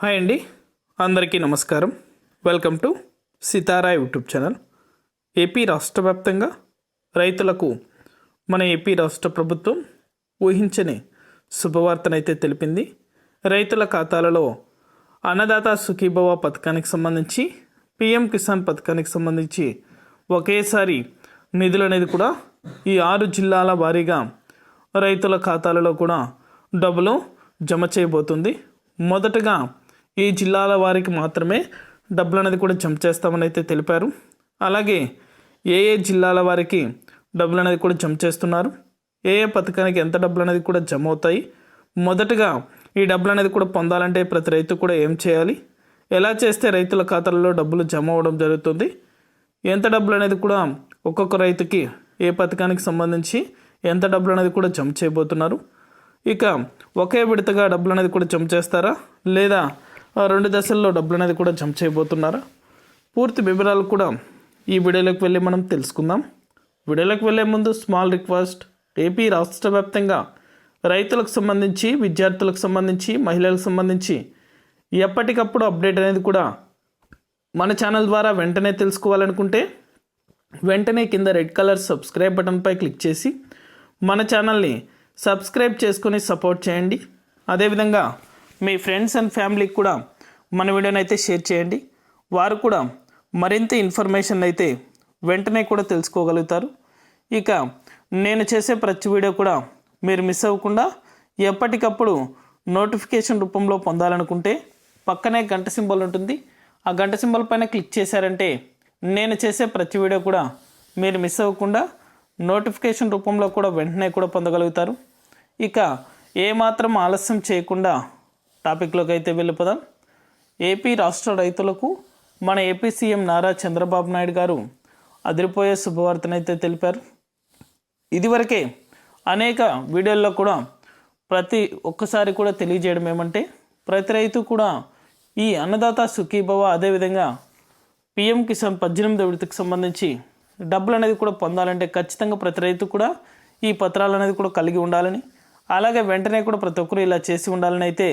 Hi అండి. అందరికీ నమస్కారం. Welcome to Sitara YouTube channel. AP రాష్ట్ర వ్యాప్తంగా రైతులకు మన ఏపీ రాష్ట్ర ప్రభుత్వం ఊహించని శుభవార్తనైతే తెలిపింది. రైతుల ఖాతాలలో అన్నదాత సుఖీభవ పథకానికి సంబంధించి పిఎం కిసాన్ పథకానికి సంబంధించి ఒకేసారి నిధులు అనేది కూడా ఈ ఆరు జిల్లాల వారీగా రైతుల ఖాతాలలో కూడా డబ్బులు జమ చేయబోతుంది. మొదటగా ఈ జిల్లాల వారికి మాత్రమే డబ్బులు అనేది కూడా జమ చేస్తామని అయితే తెలిపారు. అలాగే ఏ ఏ జిల్లాల వారికి డబ్బులు అనేది కూడా జమ చేస్తున్నారు. ఏ ఏ పథకానికి ఎంత డబ్బులు అనేది కూడా జమ అవుతాయి. మొదటగా ఈ డబ్బులు అనేది కూడా పొందాలంటే ప్రతి రైతు కూడా ఏం చేయాలి? ఎలా చేస్తే రైతుల ఖాతాలలో డబ్బులు జమ అవ్వడం జరుగుతుంది? ఎంత డబ్బులు అనేది కూడా ఒక్కొక్క రైతుకి ఏ పథకానికి సంబంధించి ఎంత డబ్బులు అనేది కూడా జమ చేయబోతున్నారు? ఇక ఒకే విడతగా డబ్బులు అనేది కూడా జమ చేస్తారా? లేదా రెండు దశల్లో డబ్బులు అనేది కూడా జమ చేయబోతున్నారా? పూర్తి వివరాలు కూడా ఈ వీడియోలోకి వెళ్ళి మనం తెలుసుకుందాం. వీడియోలోకి వెళ్ళే ముందు స్మాల్ రిక్వెస్ట్ ఏపీ రాష్ట్ర వ్యాప్తంగా రైతులకు సంబంధించి విద్యార్థులకు సంబంధించి మహిళలకు సంబంధించి ఎప్పటికప్పుడు అప్డేట్ అనేది కూడా మన ఛానల్ ద్వారా వెంటనే తెలుసుకోవాలనుకుంటే వెంటనే కింద రెడ్ కలర్ సబ్స్క్రైబ్ బటన్పై క్లిక్ చేసి మన ఛానల్ని సబ్స్క్రైబ్ చేసుకొని సపోర్ట్ చేయండి. అదేవిధంగా మీ ఫ్రెండ్స్ అండ్ ఫ్యామిలీకి కూడా మన వీడియోని అయితే షేర్ చేయండి. వారు కూడా మరింత ఇన్ఫర్మేషన్ అయితే వెంటనే కూడా తెలుసుకోగలుగుతారు. ఇక నేను చేసే ప్రతి వీడియో కూడా మీరు మిస్ అవ్వకుండా ఎప్పటికప్పుడు నోటిఫికేషన్ రూపంలో పొందాలనుకుంటే పక్కనే గంట సింబల్ ఉంటుంది. ఆ గంట సింబల్ పైన క్లిక్ చేశారంటే నేను చేసే ప్రతి వీడియో కూడా మీరు మిస్ అవ్వకుండా నోటిఫికేషన్ రూపంలో కూడా వెంటనే కూడా పొందగలుగుతారు. ఇక ఏమాత్రం ఆలస్యం చేయకుండా టాపిక్లోకి అయితే వెళ్ళిపోదాం. ఏపీ రాష్ట్ర రైతులకు మన ఏపీ సీఎం నారా చంద్రబాబు నాయుడు గారు అదిరిపోయే శుభవార్తనైతే తెలిపారు. ఇదివరకే అనేక వీడియోల్లో కూడా ప్రతి ఒక్కసారి కూడా తెలియజేయడం ఏమంటే ప్రతి రైతు కూడా ఈ అన్నదాత సుఖీభవ అదేవిధంగా పిఎం కిసాన్ పద్దెనిమిది విడతకు సంబంధించి డబ్బులు అనేది కూడా పొందాలంటే ఖచ్చితంగా ప్రతి రైతు కూడా ఈ పత్రాలు అనేది కూడా కలిగి ఉండాలని అలాగే వెంటనే కూడా ప్రతి ఒక్కరు ఇలా చేసి ఉండాలని అయితే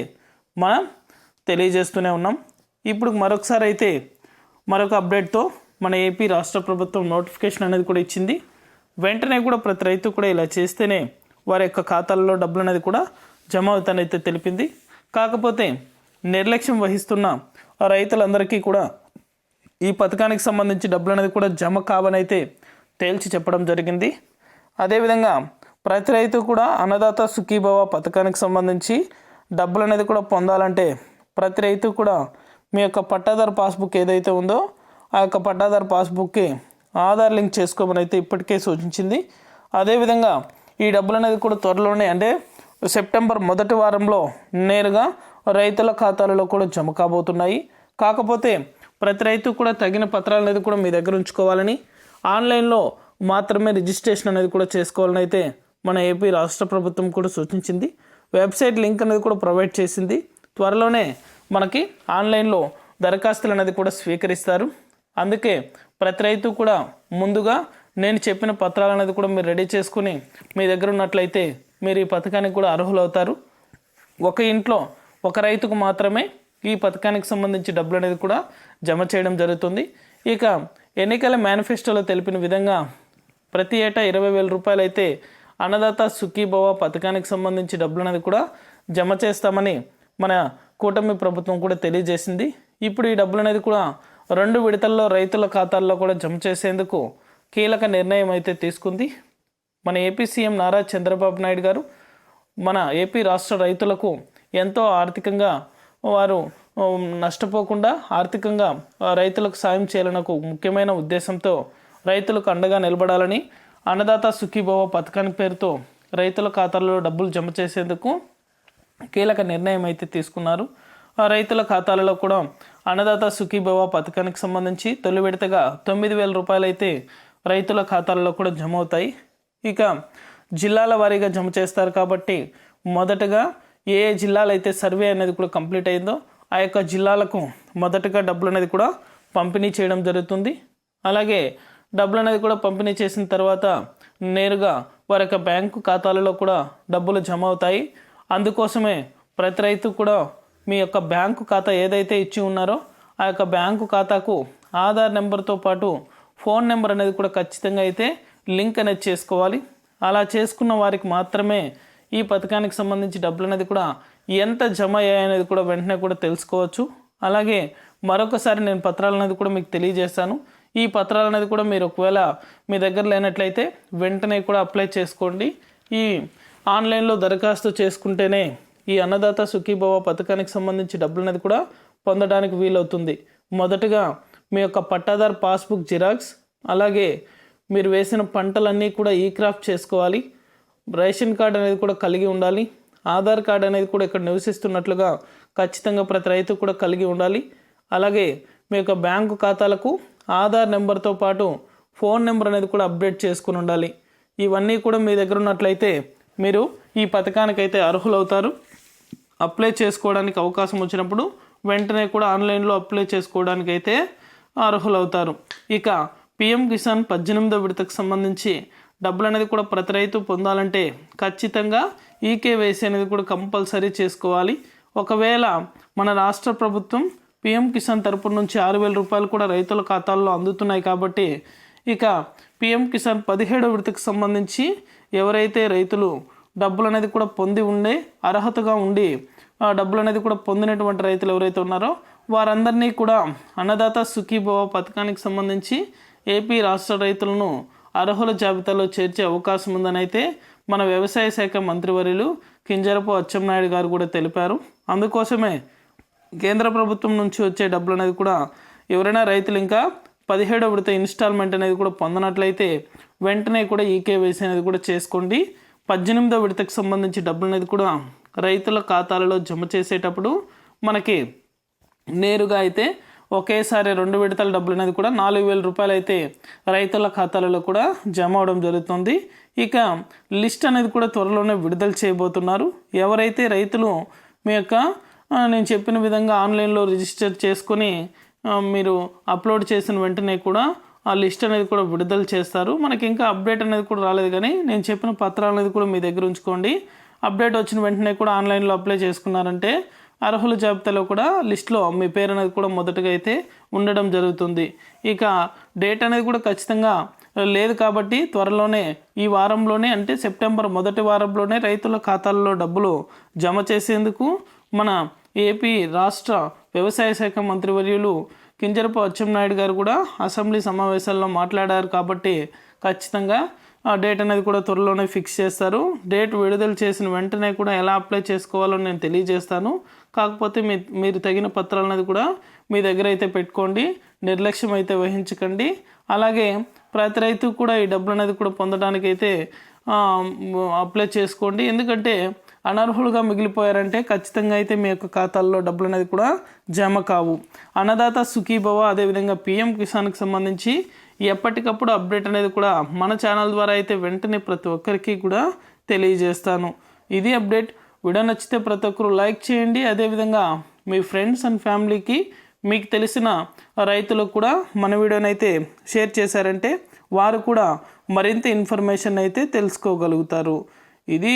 మనం తెలియజేస్తూనే ఉన్నాం. ఇప్పుడు మరొకసారి అయితే మరొక అప్డేట్తో మన ఏపీ రాష్ట్ర ప్రభుత్వం నోటిఫికేషన్ అనేది కూడా ఇచ్చింది. వెంటనే కూడా ప్రతి రైతు కూడా ఇలా చేస్తేనే వారి యొక్క ఖాతాల్లో డబ్బులు అనేది కూడా జమ అవుతానైతే తెలిపింది. కాకపోతే నిర్లక్ష్యం వహిస్తున్న రైతులందరికీ కూడా ఈ పథకానికి సంబంధించి డబ్బులు అనేది కూడా జమ కావని అయితే తేల్చి చెప్పడం జరిగింది. అదేవిధంగా ప్రతి రైతు కూడా అన్నదాత సుఖీభవ పథకానికి సంబంధించి డబ్బులు అనేది కూడా పొందాలంటే ప్రతి రైతు కూడా మీ యొక్క పట్టాదారు పాస్బుక్ ఏదైతే ఉందో ఆ యొక్క పట్టాదారు పాస్బుక్కి ఆధార్ లింక్ చేసుకోమని అయితే ఇప్పటికే సూచించింది. అదేవిధంగా ఈ డబ్బులు అనేది కూడా త్వరలోనే అంటే సెప్టెంబర్ మొదటి వారంలో నేరుగా రైతుల ఖాతాలలో కూడా జమ కాబోతున్నాయి. కాకపోతే ప్రతి రైతు కూడా తగిన పత్రాలు అనేది కూడా మీ దగ్గర ఉంచుకోవాలని ఆన్లైన్లో మాత్రమే రిజిస్ట్రేషన్ అనేది కూడా చేసుకోవాలని అయితే మన ఏపీ రాష్ట్ర ప్రభుత్వం కూడా సూచించింది. వెబ్సైట్ లింక్ అనేది కూడా ప్రొవైడ్ చేసింది. త్వరలోనే మనకి ఆన్లైన్లో దరఖాస్తులు అనేది కూడా స్వీకరిస్తారు. అందుకే ప్రతి రైతు కూడా ముందుగా నేను చెప్పిన పత్రాలు అనేది కూడా మీరు రెడీ చేసుకుని మీ దగ్గర ఉన్నట్లయితే మీరు ఈ పథకానికి కూడా అర్హులవుతారు. ఒక ఇంట్లో ఒక రైతుకు మాత్రమే ఈ పథకానికి సంబంధించి డబ్బులు అనేది కూడా జమ చేయడం జరుగుతుంది. ఇక ఎన్నికల మేనిఫెస్టోలో తెలిపిన విధంగా ప్రతి ఏటా ఇరవై వేల రూపాయలు అయితే అన్నదాత సుఖీభవ పథకానికి సంబంధించి డబ్బులు అనేది కూడా జమ చేస్తామని మన కూటమి ప్రభుత్వం కూడా తెలియజేసింది. ఇప్పుడు ఈ డబ్బులు అనేది కూడా రెండు విడతల్లో రైతుల ఖాతాల్లో కూడా జమ చేసేందుకు కీలక నిర్ణయం అయితే తీసుకుంది. మన ఏపీ సీఎం నారా చంద్రబాబు నాయుడు గారు మన ఏపీ రాష్ట్ర రైతులకు ఎంతో ఆర్థికంగా వారు నష్టపోకుండా ఆర్థికంగా రైతులకు సాయం చేయాలని ఒక ముఖ్యమైన ఉద్దేశంతో రైతులకు అండగా నిలబడాలని అన్నదాత సుఖీభవ పథకాన్ని పేరుతో రైతుల ఖాతాల్లో డబ్బులు జమ చేసేందుకు కీలక నిర్ణయం అయితే తీసుకున్నారు. ఆ రైతుల ఖాతాలలో కూడా అన్నదాత సుఖీభవ పథకానికి సంబంధించి తొలి విడతగా తొమ్మిది వేల రూపాయలు అయితే రైతుల ఖాతాలలో కూడా జమ అవుతాయి ఇక జిల్లాల వారీగా జమ చేస్తారు కాబట్టి మొదటగా ఏ ఏ జిల్లాలు అయితే సర్వే అనేది కూడా కంప్లీట్ అయిందో ఆ యొక్క జిల్లాలకు మొదటగా డబ్బులు అనేది కూడా పంపిణీ చేయడం జరుగుతుంది. అలాగే డబ్బులు అనేది కూడా పంపిణీ చేసిన తర్వాత నేరుగా వారి యొక్క బ్యాంకు ఖాతాలలో కూడా డబ్బులు జమ అవుతాయి. అందుకోసమే ప్రతి రైతు కూడా మీ యొక్క బ్యాంకు ఖాతా ఏదైతే ఇచ్చి ఉన్నారో ఆ యొక్క బ్యాంకు ఖాతాకు ఆధార్ నెంబర్తో పాటు ఫోన్ నెంబర్ అనేది కూడా ఖచ్చితంగా అయితే లింక్ అనేది చేసుకోవాలి. అలా చేసుకున్న వారికి మాత్రమే ఈ పథకానికి సంబంధించి డబ్బులు అనేది కూడా ఎంత జమ అయ్యాయనేది కూడా వెంటనే కూడా తెలుసుకోవచ్చు. అలాగే మరొకసారి నేను పత్రాలు అనేది కూడా మీకు తెలియజేస్తాను. ఈ పత్రాలు అనేది కూడా మీరు ఒకవేళ మీ దగ్గర లేనట్లయితే వెంటనే కూడా అప్లై చేసుకోండి. ఈ ఆన్లైన్లో దరఖాస్తు చేసుకుంటేనే ఈ అన్నదాత సుఖీభవ పథకానికి సంబంధించి డబ్బులు అనేది కూడా పొందడానికి వీలవుతుంది. మొదటగా మీ యొక్క పట్టాదార్ పాస్బుక్ జిరాక్స్ అలాగే మీరు వేసిన పంటలన్నీ కూడా ఈ క్రాఫ్ట్ చేసుకోవాలి. రేషన్ కార్డ్ అనేది కూడా కలిగి ఉండాలి. ఆధార్ కార్డ్ అనేది కూడా ఇక్కడ నివసిస్తున్నట్లుగా ఖచ్చితంగా ప్రతి రైతు కూడా కలిగి ఉండాలి. అలాగే మీ యొక్క బ్యాంకు ఖాతాలకు ఆధార్ నెంబర్తో పాటు ఫోన్ నెంబర్ అనేది కూడా అప్డేట్ చేసుకుని ఉండాలి. ఇవన్నీ కూడా మీ దగ్గర ఉన్నట్లయితే మీరు ఈ పథకానికైతే అర్హులవుతారు. అప్లై చేసుకోవడానికి అవకాశం వచ్చినప్పుడు వెంటనే కూడా ఆన్లైన్లో అప్లై చేసుకోవడానికి అయితే అర్హులవుతారు. ఇక పిఎం కిసాన్ పద్దెనిమిదో విడతకు సంబంధించి డబ్బులు అనేది కూడా ప్రతి రైతు పొందాలంటే ఖచ్చితంగా ఈకేవైసీ అనేది కూడా కంపల్సరీ చేసుకోవాలి. ఒకవేళ మన రాష్ట్ర ప్రభుత్వం పిఎం కిసాన్ తరపు నుంచి ఆరు వేల రూపాయలు కూడా రైతుల ఖాతాల్లో అందుతున్నాయి కాబట్టి ఇక పిఎం కిసాన్ పదిహేడో విడతకు సంబంధించి ఎవరైతే రైతులు డబ్బులు అనేది కూడా పొంది ఉండే అర్హతగా ఉండి డబ్బులు అనేది కూడా పొందినటువంటి రైతులు ఎవరైతే ఉన్నారో వారందరినీ కూడా అన్నదాత సుఖీభవ పథకానికి సంబంధించి ఏపీ రాష్ట్ర రైతులను అర్హుల జాబితాలో చేర్చే అవకాశం ఉందని అయితే మన వ్యవసాయ శాఖ మంత్రివర్యులు కింజరపు అచ్చెన్నాయుడు గారు కూడా తెలిపారు. అందుకోసమే కేంద్ర ప్రభుత్వం నుంచి వచ్చే డబ్బులు అనేది కూడా ఎవరైనా రైతులు ఇంకా పదిహేడో విడత ఇన్స్టాల్మెంట్ అనేది కూడా పొందనట్లయితే వెంటనే కూడా ఈకేవైసీ అనేది కూడా చేసుకోండి. పద్దెనిమిదో విడతకు సంబంధించి డబ్బులు అనేది కూడా రైతుల ఖాతాలలో జమ చేసేటప్పుడు మనకి నేరుగా అయితే ఒకేసారి రెండు విడతల డబ్బులు అనేది కూడా నాలుగు వేల రూపాయలు అయితే రైతుల ఖాతాలలో కూడా జమ అవడం జరుగుతుంది. ఇక లిస్ట్ అనేది కూడా త్వరలోనే విడుదల చేయబోతున్నారు. ఎవరైతే రైతులు మీ యొక్క నేను చెప్పిన విధంగా ఆన్లైన్లో రిజిస్టర్ చేసుకొని మీరు అప్లోడ్ చేసిన వెంటనే కూడా ఆ లిస్ట్ అనేది కూడా విడుదల చేస్తారు. మనకి ఇంకా అప్డేట్ అనేది కూడా రాలేదు కానీ నేను చెప్పిన పత్రాలు అనేది కూడా మీ దగ్గర ఉంచుకోండి. అప్డేట్ వచ్చిన వెంటనే కూడా ఆన్లైన్లో అప్లై చేసుకున్నారంటే అర్హుల జాబితాలో కూడా లిస్ట్లో మీ పేరు అనేది కూడా మొదటగా అయితే ఉండడం జరుగుతుంది. ఇక డేట్ అనేది కూడా ఖచ్చితంగా లేదు కాబట్టి త్వరలోనే ఈ వారంలోనే అంటే సెప్టెంబర్ మొదటి వారంలోనే రైతుల ఖాతాల్లో డబ్బులు జమ చేసేందుకు మన ఏపీ రాష్ట్ర వ్యవసాయ శాఖ మంత్రివర్యులు కింజరపు అచ్చెన్నాయుడు గారు కూడా అసెంబ్లీ సమావేశాల్లో మాట్లాడారు కాబట్టి ఖచ్చితంగా ఆ డేట్ అనేది కూడా త్వరలోనే ఫిక్స్ చేస్తారు. డేట్ విడుదల చేసిన వెంటనే కూడా ఎలా అప్లై చేసుకోవాలో నేను తెలియజేస్తాను. కాకపోతే మీ మీరు తగిన పత్రాలు అనేది కూడా మీ దగ్గర అయితే పెట్టుకోండి. నిర్లక్ష్యం అయితే వహించకండి. అలాగే ప్రతి రైతు కూడా ఈ డబ్బులు అనేది కూడా పొందడానికి అయితే అప్లై చేసుకోండి. ఎందుకంటే అనర్హులుగా మిగిలిపోయారంటే ఖచ్చితంగా అయితే మీ యొక్క ఖాతాల్లో డబ్బులు అనేది కూడా జమ కావు. అన్నదాత సుఖీభవ అదేవిధంగా పిఎం కిసాన్కి సంబంధించి ఎప్పటికప్పుడు అప్డేట్ అనేది కూడా మన ఛానల్ ద్వారా అయితే వెంటనే ప్రతి ఒక్కరికి కూడా తెలియజేస్తాను. ఇది అప్డేట్. వీడియో నచ్చితే ప్రతి ఒక్కరు లైక్ చేయండి. అదేవిధంగా మీ ఫ్రెండ్స్ అండ్ ఫ్యామిలీకి మీకు తెలిసిన రైతులకు కూడా మన వీడియోని అయితే షేర్ చేశారంటే వారు కూడా మరింత ఇన్ఫర్మేషన్ అయితే తెలుసుకోగలుగుతారు. ఇది